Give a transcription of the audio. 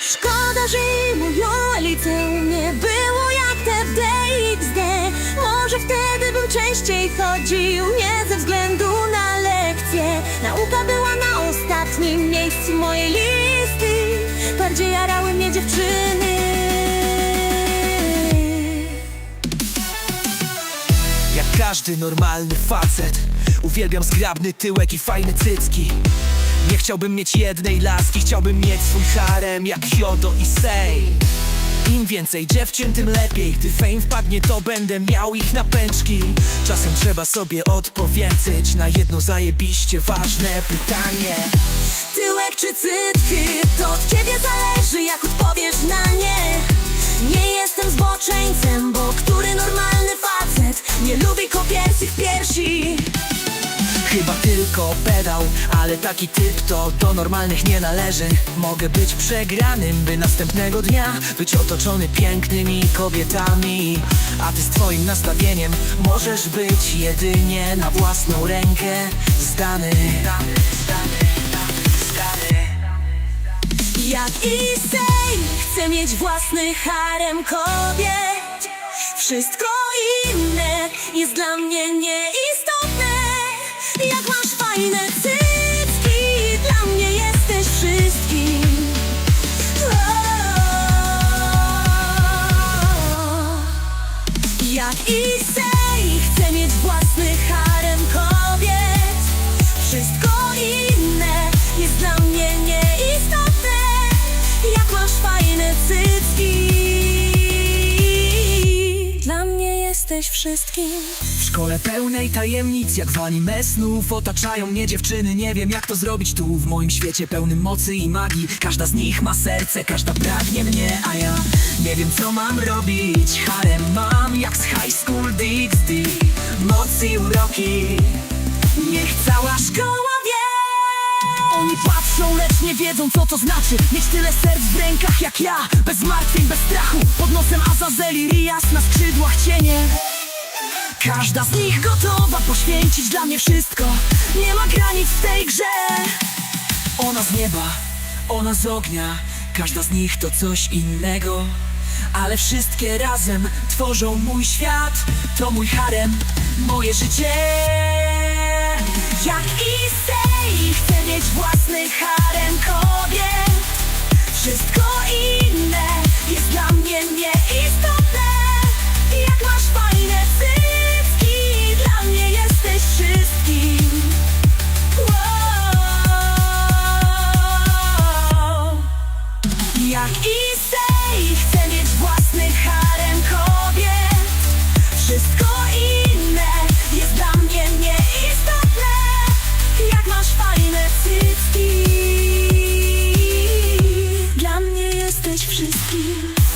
Szkoda, że moje liceum nie było jak te w DXD Może wtedy bym częściej chodził, nie ze względu na lekcje. Nauka była na ostatnim miejscu mojej listy. Bardziej jarały mnie dziewczyny. Jak każdy normalny facet. Uwielbiam zgrabny tyłek i fajne cycki Nie chciałbym mieć jednej laski Chciałbym mieć swój harem jak Hyodo i Sei. Im więcej dziewczyn, tym lepiej. Gdy fame wpadnie, to będę miał ich na pęczki. Czasem trzeba sobie odpowiedzieć Na jedno zajebiście ważne pytanie. Tyłek czy cytki, to od ciebie zależy jak odpowiesz na nie. Nie jestem zboczeńcem, tylko pedał, ale taki typ to do normalnych nie należy. Mogę być przegranym, by następnego dnia Być otoczony pięknymi kobietami. A ty z twoim nastawieniem możesz być jedynie na własną rękę. Zdany Zdany, zdany, zdany Jak Issei, chcę mieć własny harem kobiet. Wszystko inne jest dla mnie nieistotne. Jak fajne cycki, dla mnie jesteś wszystkim O. jesteś wszystkim. W szkole pełnej tajemnic, jak w anime snów Otaczają mnie dziewczyny, nie wiem jak to zrobić tu W moim świecie pełnym mocy i magii. Każda z nich ma serce, każda pragnie mnie A ja nie wiem co mam robić. Harem mam jak z high school DxD Moc i uroki. Niech cała szkoła wie. Oni patrzą, lecz nie wiedzą co to znaczy. Mieć tyle serc w rękach jak ja. Bez martwień, bez strachu. Pod nosem Azazeli, Rias na skrzydłach cienie Każda z nich gotowa poświęcić dla mnie wszystko. Nie ma granic w tej grze. Ona z nieba, ona z ognia. Każda z nich to coś innego. Ale wszystkie razem tworzą mój świat. To mój harem, moje życie. Jak Issei, you.